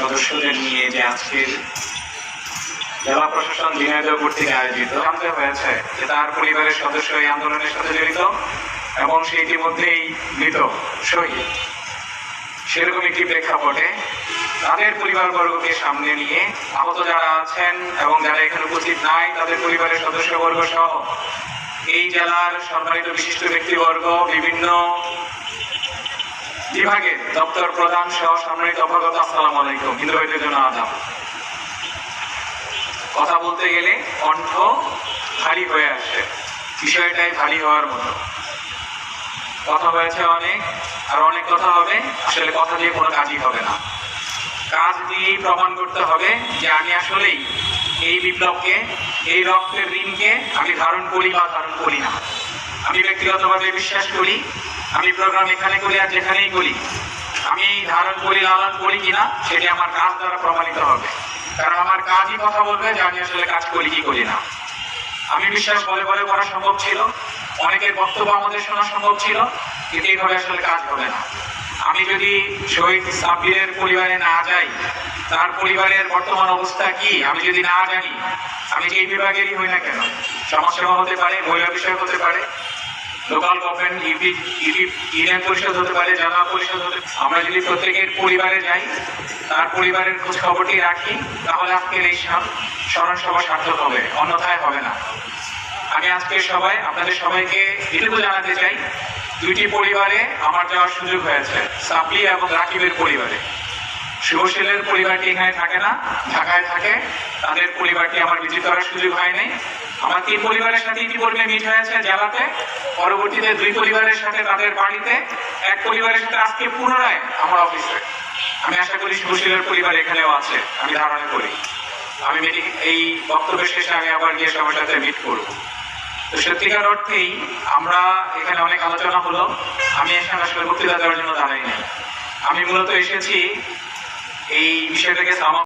সদস্যদের নিয়ে যে আজকের জেলা প্রশাসন ঝিনাইদহ কর্তৃক আয়োজিত, জানতে হয়েছে যে তার পরিবারের সদস্য এই আন্দোলনের সাথে জড়িত এবং সে ইতিমধ্যেই মৃত, শহীদ। সেরকম একটি প্রেক্ষাপটে তাদের পরিবারবর্গকে সামনে নিয়ে আহত যারা আছেন এবং যারা এখানে উপস্থিত নাই, তাদের পরিবারের সদস্যবর্গ সহ এই জেলার সম্মানিত বিশিষ্ট ব্যক্তিবর্গ, বিভিন্ন বিভাগের দপ্তর প্রধান সহ সম্মানিত অভ্যাগত আসসালাম আলাইকুম। হিন্দু ভাইদের জন্য আদাব। কথা বলতে গেলে কণ্ঠ ভারী হয়ে আসে। বিষয়টাই ভারী হওয়ার মতো। কথা হয়েছে অনেক, আর অনেক কথা হবে, আসলে কথা দিয়ে কোনো কাজই হবে না। কাজ দিয়েই প্রমাণ করতে হবে যে আমি আসলেই এই বিপ্লবকে, এই রক্তের ঋণকে আমি ধারণ করি বা ধারণ করি না। আমি ব্যক্তিগতভাবে বিশ্বাস করি, আমি প্রোগ্রাম এখানে করি আর যেখানেই করি, আমি ধারণ করি, লালন করি কিনা, সেটি আমার কাজ দ্বারা প্রমাণিত হবে। কারণ আমার কাজই কথা বলবে, যে আমি আসলে কাজ করি কি করি না। আমি বিশ্বাস বলে বলে করা সম্ভব ছিল, অনেকের বক্তব্য আমাদের শোনা সম্ভব ছিল, কিন্তু এইভাবে আসলে কাজ হবে না। আমি যদি শহীদ সাব্বিরের পরিবারে না যাই তার পরিবারের বর্তমান অবস্থা কি? আমি যদি না জানি, আমি যেই বিভাগেরই হই না কেন? সমাজসেবা হতে পারে, মহিলা বিষয় হতে পারে local government UP UP union পরিষদ হতে পারে, জেলা পরিষদ হতে আমরা যদি প্রত্যেকের পরিবারে যাই, তার পরিবারের খোঁজ খবরটি রাখি, তাহলে আজকের এই স্মরণ সভা সার্থক হবে, অন্যথায় হবে না। আমি আজকে সবাই, আপনাদের সবাইকে এটুকু জানাতে চাই, দুইটি পরিবারে আমার যাওয়ার সুযোগ হয়েছে সাপলি এবং রাকিবের পরিবারে। শুভশীলের পরিবারটি এখানে থাকে না, ঢাকায় থাকে। তাদের পরিবারটি আমার ভিজিট করার সুযোগ হয় নাই। আমার তিন পরিবারের সাথে ইতিপূর্বে মিট হয়েছে জেলাতে। পরবর্তীতে দুই পরিবারের সাথে তাদের বাড়িতে। এক পরিবারের সাথে আজকে পুনরায় আমার অফিসে। আমি আশা করি শুভশীলের পরিবার এখানেও আছে, আমি ধারণা করি। আমি মিটিং, এই বক্তব্যের শেষে আমি আবার গিয়ে সবার সাথে মিট করব। তো সত্যিকার অর্থেই আমরা এখানে অনেক আলোচনা হলো। আমি এখানে আসলে বক্তৃতা দেওয়ার জন্য দাঁড়াই নাই। আমি মূলত এসেছি এই বিষয়টাকে